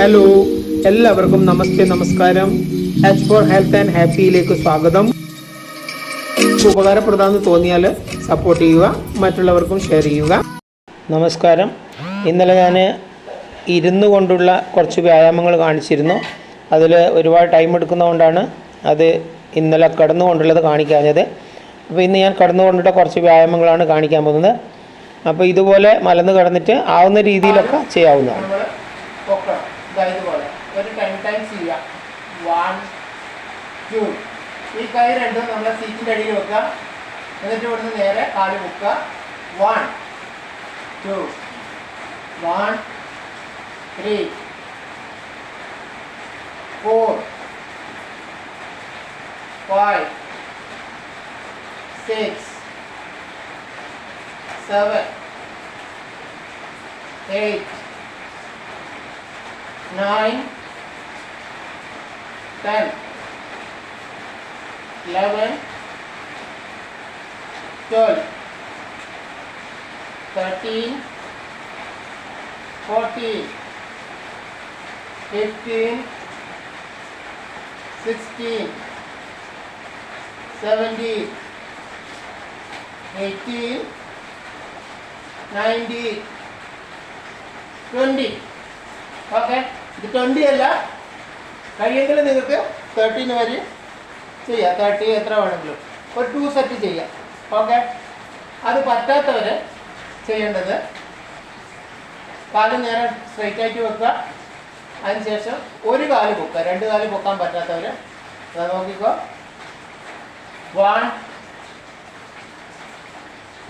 Hello എല്ലാവർക്കും നമസ്തേ നമസ്കാരം. എച്ച് ഫോർ ഹെൽത്ത് ആൻഡ് ഹാപ്പിയിലേക്ക് സ്വാഗതം. ഉപകാരപ്രദമെന്ന് തോന്നിയാൽ സപ്പോർട്ട് ചെയ്യുക മറ്റുള്ളവർക്കും ഷെയർ ചെയ്യുക. നമസ്കാരം. ഇന്നലെ ഞാൻ ഇരുന്നു കൊണ്ടുള്ള കുറച്ച് വ്യായാമങ്ങൾ കാണിച്ചിരുന്നു. അതിൽ ഒരുപാട് ടൈം എടുക്കുന്നതുകൊണ്ടാണ് അത് ഇന്നലെ കടന്നു കിടന്നുകൊണ്ടുള്ളത് കാണിക്കാഞ്ഞത്. അപ്പോൾ ഇന്ന് ഞാൻ കടന്നു കിടന്നുകൊണ്ടിട്ട് കുറച്ച് വ്യായാമങ്ങളാണ് കാണിക്കാൻ പോകുന്നത്. അപ്പോൾ ഇതുപോലെ മലന്ന് കടന്നിട്ട് ആവുന്ന രീതിയിലൊക്കെ ചെയ്യാവുന്നതാണ്. ജൂൺ ഈ കൈ രണ്ടും നമ്മൾ സീറ്റിൻ്റെ അടിയിൽ വെക്കുക എന്നിട്ട് നിന്ന് നേരെ കാല് മുക്കുക one two one three four five six seven eight nine ten 11 12 13 14 15 16 17 18 19 twenty okay ഇത് ട്വന്റി അല്ല. കഴിയെങ്കിൽ നിങ്ങൾക്ക് തേർട്ടീൻ വരെ ചെയ്യാം. തേർട്ടി എത്ര വേണമെങ്കിലും. ഒരു ടു സെറ്റ് ചെയ്യാം. ഓക്കെ അത് പറ്റാത്തവർ ചെയ്യേണ്ടത് കാൽ നേരെ സ്ട്രൈറ്റ് ആക്കി വെക്കുക. അതിനുശേഷം ഒരു കാൽ പൊക്കുക. രണ്ട് കാൽ പൊക്കാൻ പറ്റാത്തവർ നോക്കിക്കോ. One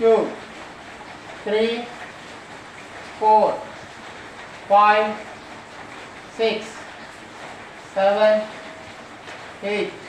two three four five six seven eight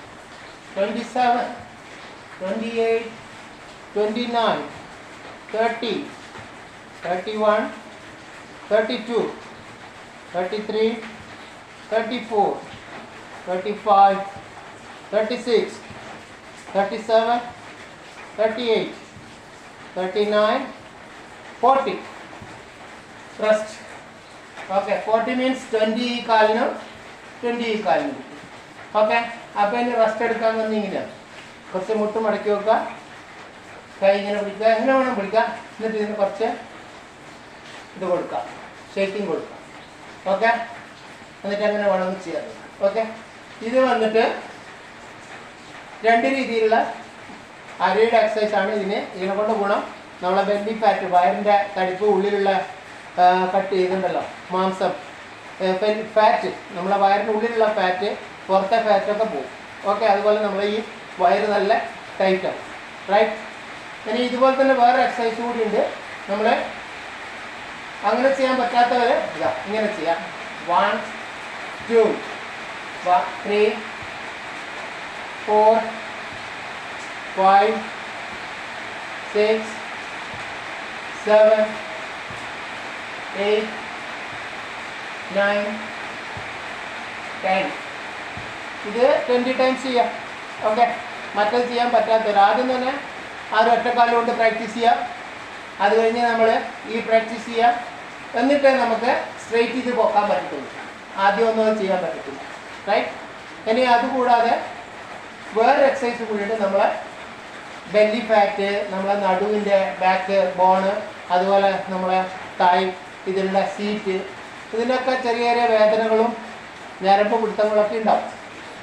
27, 28, 29, 30, 31, 32, 33, 34, 35, 36, 37, 38, 39, 40. Trust. Okay, 40 means 20 column, 20 column. Okay. അപ്പോൾ ഇനി റെസ്റ്റ് എടുക്കാൻ വന്നിങ്ങനെ. കുറച്ച് മുട്ട് മടക്കി വെക്കുക. കൈ ഇങ്ങനെ പിടിക്കുക. എങ്ങനെ വേണം പിടിക്കുക എന്നിട്ട് ഇതിന് കുറച്ച് ഇത് കൊടുക്കുക ഷേക്കിങ് കൊടുക്കുക ഓക്കെ? എന്നിട്ട് അങ്ങനെ വേണമെന്ന് ചെയ്യാം. ഓക്കെ? ഇത് വന്നിട്ട് രണ്ട് രീതിയിലുള്ള അരയുടെ എക്സസൈസ് ആണ് ഇതിന്. ഇതിനെ കൊണ്ട് ഗുണം നമ്മളെ ബെല്ലി ഫാറ്റ് വയറിന്റെ തടിപ്പ് ഉള്ളിലുള്ള കട്ട് ചെയ്തിട്ടുണ്ടല്ലോ മാംസം ഫാറ്റ് നമ്മളെ വയറിന്റെ ഉള്ളിലുള്ള ഫാറ്റ് പുറത്തെ ഫാറ്റൊക്കെ പോകും. ഓക്കെ അതുപോലെ നമ്മൾ ഈ വയറ് നല്ല ടൈറ്റാവും റൈറ്റ് ഇനി ഇതുപോലെ തന്നെ വേറെ എക്സസൈസ് കൂടി ഉണ്ട്. നമ്മൾ അങ്ങനെ ചെയ്യാൻ പറ്റാത്തവർ ഇതാ ഇങ്ങനെ ചെയ്യാം. One two three four five six seven eight nine ten. ഇത് ട്വന്റി ടൈംസ് ചെയ്യാം. ഓക്കെ മറ്റത് ചെയ്യാൻ പറ്റാത്തവർ ആദ്യം തന്നെ ആ ഒരു ഒറ്റക്കാലം കൊണ്ട് പ്രാക്ടീസ് ചെയ്യാം. അത് കഴിഞ്ഞ് നമ്മൾ ഈ പ്രാക്ടീസ് ചെയ്യാം. എന്നിട്ടേ നമുക്ക് സ്ട്രെയിറ്റ് ചെയ്ത് പോക്കാൻ പറ്റത്തുള്ളൂ. ആദ്യം ഒന്നും അത് ചെയ്യാൻ പറ്റത്തില്ല. റൈറ്റ് ഇനി അതുകൂടാതെ വേറെ എക്സസൈസ് കൂടിയിട്ട് നമ്മളെ ബെല്ലി ഫാറ്റ് നമ്മളെ നടുവിന്റെ ബാക്ക് ബോണ് അതുപോലെ നമ്മളെ തായ് ഇതിലുള്ള സീറ്റ് ഇതിനൊക്കെ ചെറിയ ചെറിയ വേദനകളും ഞരമ്പ് പിടുത്തങ്ങളൊക്കെ ഉണ്ടാവും.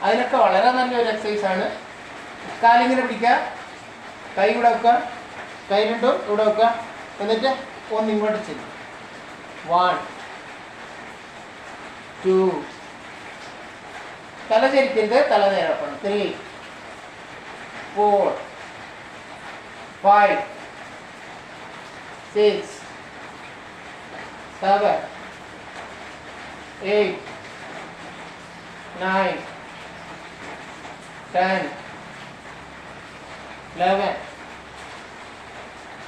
അതിനൊക്കെ വളരെ നല്ലൊരു എക്സസൈസാണ് കാലിങ്ങനെ പിടിക്കുക. കൈ ഇവിടെ വെക്കുക. കൈ രണ്ടും ഇവിടെ വെക്കുക. എന്നിട്ട് ഒന്ന് ഇങ്ങോട്ട് ചെയ്യും വൺ ടു തല ചരിക്കരുത്. തല നേരപ്പണം three four five six seven eight nine 10 11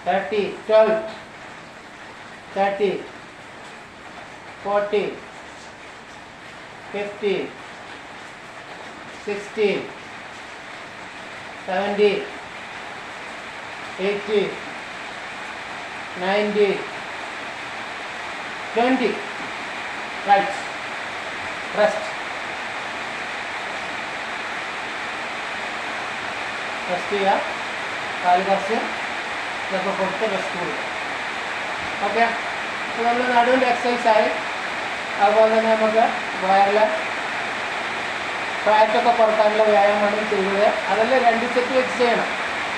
30 12 30 40 50 60 70 80 90 20 right. Rest. Rest ചെയ്യുക കാൽ കുറച്ച്. ഇതൊക്കെ കൊടുത്ത് റെസ്റ്റ് കൊടുക്കുക ഓക്കെ അപ്പോൾ നമ്മൾ നടുവിന്റെ എക്സസൈസ് ആയി. അതുപോലെ തന്നെ നമുക്ക് വയറിലെ ഫാറ്റൊക്കെ കുറക്കാനുള്ള വ്യായാമമാണ് ചെയ്യുന്നത്. അതെല്ലാം രണ്ട് സെറ്റ് വെച്ച് ചെയ്യണം.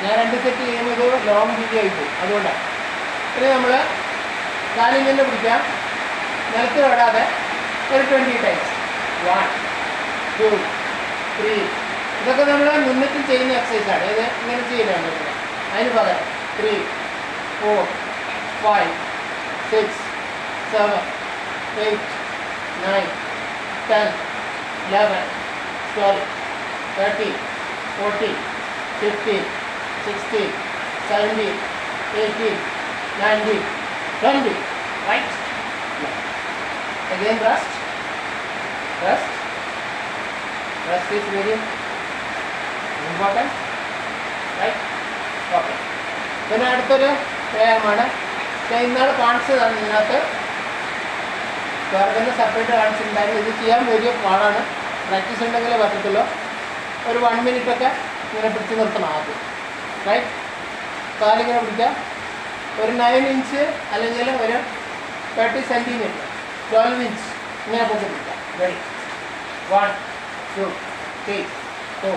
ഞാൻ രണ്ട് സെറ്റ് ചെയ്യുന്നത് ലോങ് വീഡിയോ ആയിട്ട്. അതുകൊണ്ടാണ് ഇനി നമ്മൾ കാലിങ്ങനെ പിടിക്കാം. നിലത്ത് വിടാതെ ഒരു twenty times one two three ഇതൊക്കെ നമ്മൾ നിന്നിട്ട് ചെയ്യുന്ന എക്സസൈസാണ് ഇത് ഇങ്ങനെ ചെയ്യില്ല അതിന് പകരം three four five six seven eight nine ten eleven twelve thirteen fourteen fifteen sixteen seventeen eighteen nineteen twenty right again rest. Rest. Rest is very important right okay പിന്നെ അടുത്തൊരു വ്യായാമമാണ് ഞാൻ ഇന്നാൾ കാണിച്ചതാണ് ഇതിനകത്ത്. വേറെ തന്നെ സെപ്പറേറ്റ് കാണിച്ചിട്ടുണ്ടായിരുന്നു ഇത് ചെയ്യാൻ വലിയ പാടാണ്. പ്രാക്ടീസ് ഉണ്ടെങ്കിലേ പറ്റത്തുള്ളൂ. ഒരു വൺ മിനിറ്റ് ഒക്കെ ഇങ്ങനെ പിടിച്ച് നിർത്തണം ആദ്യം. റൈറ്റ് കാലിങ്ങനെ പിടിക്കാം. ഒരു നയൻ ഇഞ്ച് അല്ലെങ്കിൽ ഒരു തേർട്ടി സെന്റിമീറ്റർ ട്വൽവ് ഇഞ്ച് ഇങ്ങനെ പൊക്കി പിടിക്കാം ready one two three four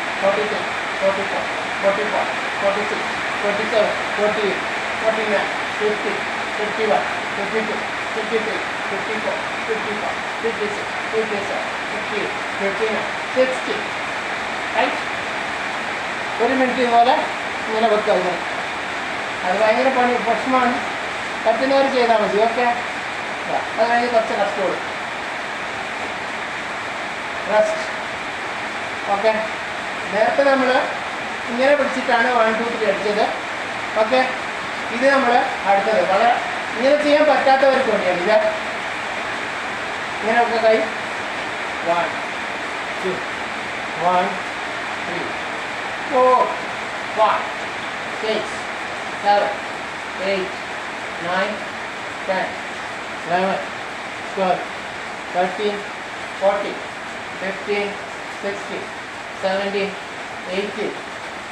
five six forty four forty four forty six forty seven forty eight forty nine fifty fifty one fifty two fifty three fifty four fifty five fifty six fifty seven fifty eight fifty nine sixty right? ഒരു minute ഇതുപോലെ ഇങ്ങനെ വെക്കുക ഇങ്ങനെ അത് ഭയങ്കര പണി പ്രശ്നമാണ് പറ്റുന്നവർ ചെയ്താൽ മതി ഓക്കെ അത് കഴിഞ്ഞ് കുറച്ച് കഷ്ടമുള്ളൂ റെസ്റ്റ് ഓക്കെ നേരത്തെ നമ്മൾ ഇങ്ങനെ പിടിച്ചിട്ടാണ് വൺ ടു ത്രീ അടിച്ചത്. ഓക്കെ ഇത് നമ്മൾ അടുത്തത്. വളരെ ഇങ്ങനെ ചെയ്യാൻ പറ്റാത്തവർക്ക് വേണ്ടിയാണ് ഇത് ഇങ്ങനെ ഒക്കെ കൈ. One two one three four five six seven eight nine ten 11, 12, 13, 14, 15, 16, 17, 18,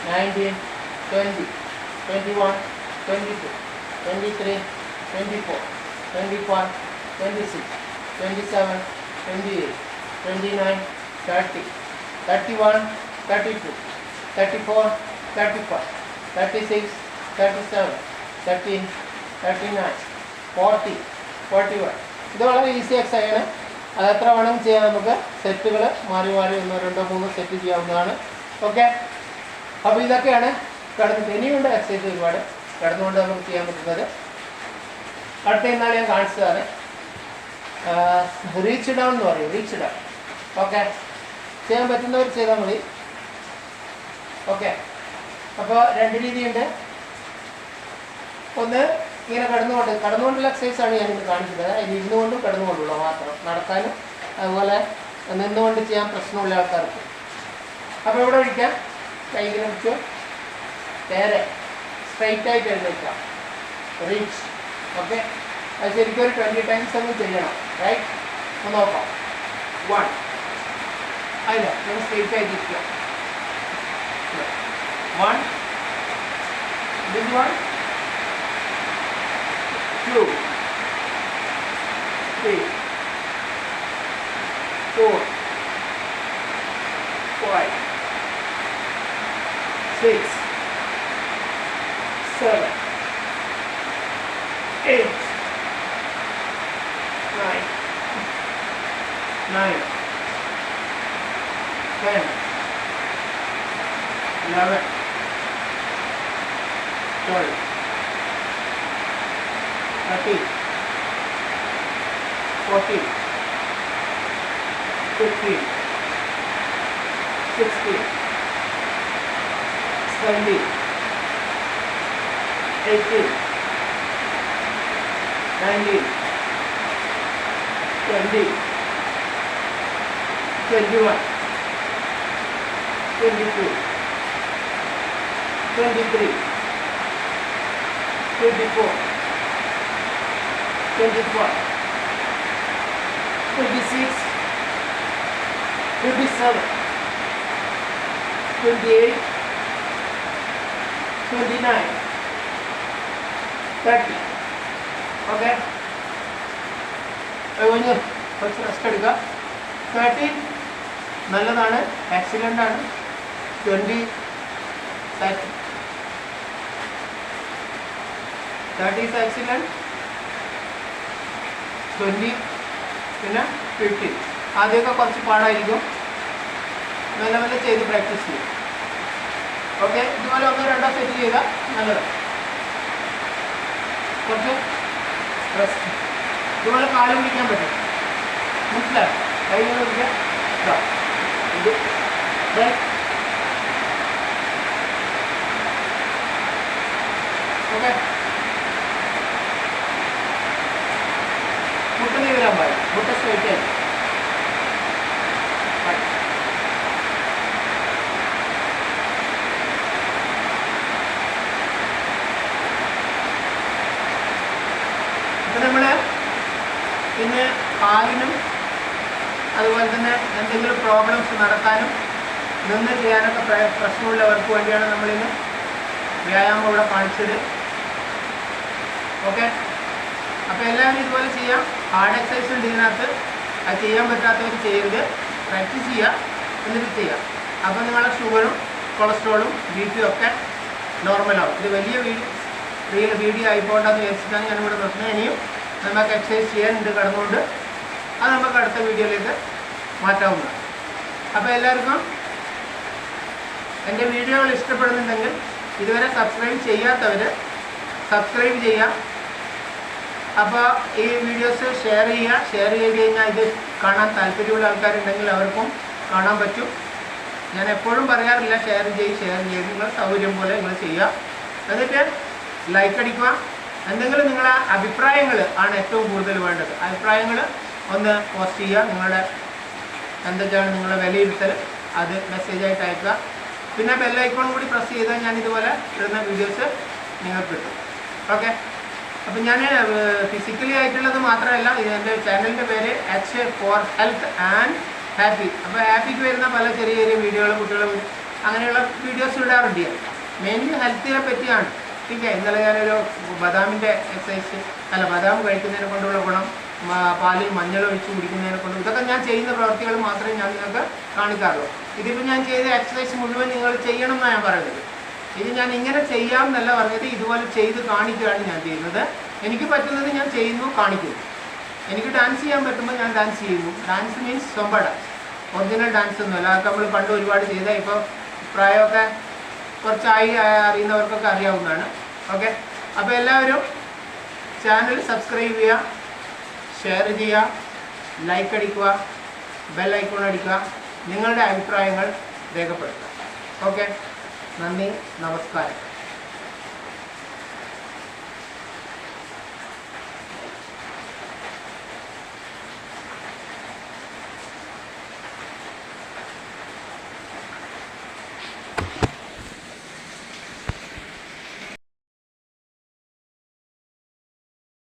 19, 20, 21, 22, 23, 24, 25, 26, 27, 28, 29, 30, 31, 32, 34, 35, 36, 37, 13, 39, 40, forty one ഇത് വളരെ ഈസി എക്സൈസ് ആണ്. അത് എത്ര വേണമെങ്കിലും ചെയ്യാം നമുക്ക്. സെറ്റുകൾ മാറി മാറി ഒന്ന് രണ്ടോ മൂന്നോ സെറ്റ് ചെയ്യാവുന്നതാണ്. ഓക്കെ? അപ്പോൾ ഇതൊക്കെയാണ് കിടന്നിട്ട്. ഇനിയുണ്ട് എക്സസൈസ് ഒരുപാട്. കിടന്നുകൊണ്ട് നമുക്ക് ചെയ്യാൻ പറ്റുന്നത്. അടുത്ത ഇന്നാൾ ഞാൻ കാണിച്ചതാണ്. റീച്ച് ഡൗൺ എന്ന് പറയും. Reach down okay? ചെയ്യാൻ പറ്റുന്നവർ ചെയ്താൽ മതി. ഓക്കെ? അപ്പോൾ രണ്ട് രീതിയുണ്ട്. ഒന്ന് ഇങ്ങനെ കിടന്നുകൊണ്ട് കിടന്നുകൊണ്ടുള്ള ആണ് ഇവിടെ കാണിക്കുന്നത്. അതിൽ ഇരുന്നുകൊണ്ടും കിടന്നുകൊണ്ടുള്ള മാത്രം. നടക്കാനും അതുപോലെ നിന്നുകൊണ്ട് ചെയ്യാൻ പ്രശ്നമുള്ള ആൾക്കാർക്ക്. അപ്പോൾ ഇവിടെ വിളിക്കാം കൈകൾ ഇങ്ങനെ നേരെ സ്ട്രൈറ്റ് ആയിട്ട് എഴുന്നേക്കാം റീച്ച് ഓക്കെ അത് ശരിക്കും ഒരു ട്വന്റി ടൈംസ് ഒന്ന് ചെയ്യണം. റൈറ്റ് ഒന്ന് നോക്കാം. വൺ അല്ല നമ്മൾ സ്ട്രൈറ്റ് ആയിട്ട് ഇരിക്കുക one this one two, three, four, five, six, seven, eight, nine, nine, ten, eleven, twelve, 30, 40, 50, 60, 70, 80, 90, 20, 21, 22, 23, 24, twenty-five, twenty-six, twenty-seven, twenty-eight, twenty-nine, thirty. Okay കഴിഞ്ഞ് കുറച്ച് റെസ്റ്റ് എടുക്കുക തേർട്ടീൻ നല്ലതാണ് ആക്സിഡന്റ് ആണ് twenty thirty is accident twenty പിന്നെ fifty ആദ്യമൊക്കെ കുറച്ച് പാടായിരിക്കും. മെല്ലെ മെല്ലെ ചെയ്ത് പ്രാക്ടീസ് ചെയ്യും. ഓക്കെ ഇതുപോലെ ഒന്നോ രണ്ടോ സെറ്റ് ചെയ്താൽ നല്ലതാണ് കുറച്ച് റെസ്റ്റ് ഇതുപോലെ കാൽ പിടിക്കാൻ പറ്റും. മനസ്സിലായി? കൈ ഇങ്ങനെ പിടിക്കാം. ഓക്കെ മുട്ട സ്ട്രൈറ്റ് നമ്മൾ പിന്നെ പാലിനും അതുപോലെ തന്നെ എന്തെങ്കിലും പ്രോബ്ലംസ് നടക്കാനും നിന്ന് ചെയ്യാനൊക്കെ പ്രശ്നമുള്ളവർക്ക് വേണ്ടിയാണ് നമ്മളിന്ന് വ്യായാമം ഇവിടെ കാണിച്ചത്. ഓക്കെ അപ്പോൾ എല്ലാവരും ഇതുപോലെ ചെയ്യാം. ഹാർഡ് എക്സസൈസ് ഉണ്ട് ഇതിനകത്ത് അത് ചെയ്യാൻ പറ്റാത്തവർ ചെയ്യരുത്. പ്രാക്ടീസ് ചെയ്യുക എന്നിട്ട് ചെയ്യാം. അപ്പോൾ നിങ്ങളുടെ ഷുഗറും കൊളസ്ട്രോളും ബി പിയും ഒക്കെ നോർമലാവും ഇത് വലിയ വീഡിയോ വീഡിയോ ആയിപ്പോണ്ടെന്ന് വിചാരിച്ചിട്ടാണ് ഞാനിവിടെ പ്രശ്നം ഇനിയും നമുക്ക് എക്സസൈസ് ചെയ്യാനുണ്ട് കടന്നുകൊണ്ട്. അത് നമുക്ക് അടുത്ത വീഡിയോയിലേക്ക് മാറ്റാവുന്നതാണ്. അപ്പോൾ എല്ലാവർക്കും എന്റെ വീഡിയോകൾ ഇഷ്ടപ്പെടുന്നുണ്ടെങ്കിൽ ഇതുവരെ സബ്സ്ക്രൈബ് ചെയ്യാത്തവർ സബ്സ്ക്രൈബ് ചെയ്യാം. അപ്പോൾ ഈ വീഡിയോസ് ഷെയർ ചെയ്യുക ഷെയർ ചെയ്ത് കഴിഞ്ഞാൽ ഇത് കാണാൻ താല്പര്യമുള്ള ആൾക്കാരുണ്ടെങ്കിൽ അവർക്കും കാണാൻ പറ്റും. ഞാൻ എപ്പോഴും പറയാറില്ല ഷെയർ ചെയ്ത് ഷെയർ ചെയ്ത് നിങ്ങൾ സൗകര്യം പോലെ നിങ്ങൾ ചെയ്യുക. എന്നിട്ട് ലൈക്ക് അടിക്കുക. എന്തെങ്കിലും നിങ്ങളെ അഭിപ്രായങ്ങൾ ആണ് ഏറ്റവും കൂടുതൽ വേണ്ടത്. അഭിപ്രായങ്ങൾ ഒന്ന് പോസ്റ്റ് ചെയ്യുക. നിങ്ങളുടെ എന്തൊക്കെയാണ് നിങ്ങളുടെ വിലയിരുത്തൽ അത് മെസ്സേജായിട്ട് അയക്കുക. പിന്നെ ബെല്ലൈക്കോൺ കൂടി പ്രസ് ചെയ്താൽ ഞാൻ ഇതുപോലെ ഇടുന്ന വീഡിയോസ് നിങ്ങൾക്ക് കിട്ടും. ഓക്കെ അപ്പം ഞാൻ ഫിസിക്കലി ആയിട്ടുള്ളത് മാത്രമല്ല ഇത് എൻ്റെ ചാനലിൻ്റെ പേര് H for health and happy അപ്പോൾ ഹാപ്പിക്ക് വരുന്ന പല ചെറിയ ചെറിയ വീഡിയോകൾ കുട്ടികളും അങ്ങനെയുള്ള വീഡിയോസ് ഇടാറുണ്ട് ഞാൻ മെയിൻലി ഹെൽത്തിനെ പറ്റിയാണ് ठीक है ഇന്നലെ ഞാനൊരു ബദാമിൻ്റെ എക്സസൈസ് അല്ല ബദാം കഴിക്കുന്നതിനെ കൊണ്ടുള്ള ഗുണം മ- പാലിൽ മഞ്ഞൾ ഒഴിച്ച് കുടിക്കുന്നതിനെ കൊണ്ട് ഇതൊക്കെ ഞാൻ ചെയ്യുന്ന പ്രവർത്തികൾ മാത്രമേ ഞാൻ നിങ്ങൾക്ക് കാണിക്കാറുള്ളൂ ഇതിപ്പോൾ ഞാൻ ചെയ്ത എക്സസൈസ് മുഴുവൻ നിങ്ങൾ ചെയ്യണം എന്നാണ് ഞാൻ പറയുന്നത് ഇത് ഞാൻ ഇങ്ങനെ ചെയ്യാം എന്നല്ല പറഞ്ഞത് ഇതുപോലെ ചെയ്ത് കാണിക്കുകയാണ് ഞാൻ ചെയ്യുന്നത്. എനിക്ക് പറ്റുന്നത് ഞാൻ ചെയ്യുന്നു കാണിക്കുന്നു. എനിക്ക് ഡാൻസ് ചെയ്യാൻ പറ്റുമ്പോൾ ഞാൻ ഡാൻസ് ചെയ്യുന്നു. Dance means Zumba dance original dance ഒന്നുമല്ല. അതൊക്കെ നമ്മൾ പണ്ട് ഒരുപാട് ചെയ്ത ഇപ്പോൾ പ്രായമൊക്കെ കുറച്ചായി അറിയുന്നവർക്കൊക്കെ അറിയാവുന്നതാണ്. ഓക്കെ അപ്പോൾ എല്ലാവരും ചാനൽ സബ്സ്ക്രൈബ് ചെയ്യുക ഷെയർ ചെയ്യുക ലൈക്ക് അടിക്കുക ബെൽ ഐക്കോൺ അടിക്കുക നിങ്ങളുടെ അഭിപ്രായങ്ങൾ രേഖപ്പെടുത്തുക. ഓക്കെ നന്ദി നമസ്കാരം.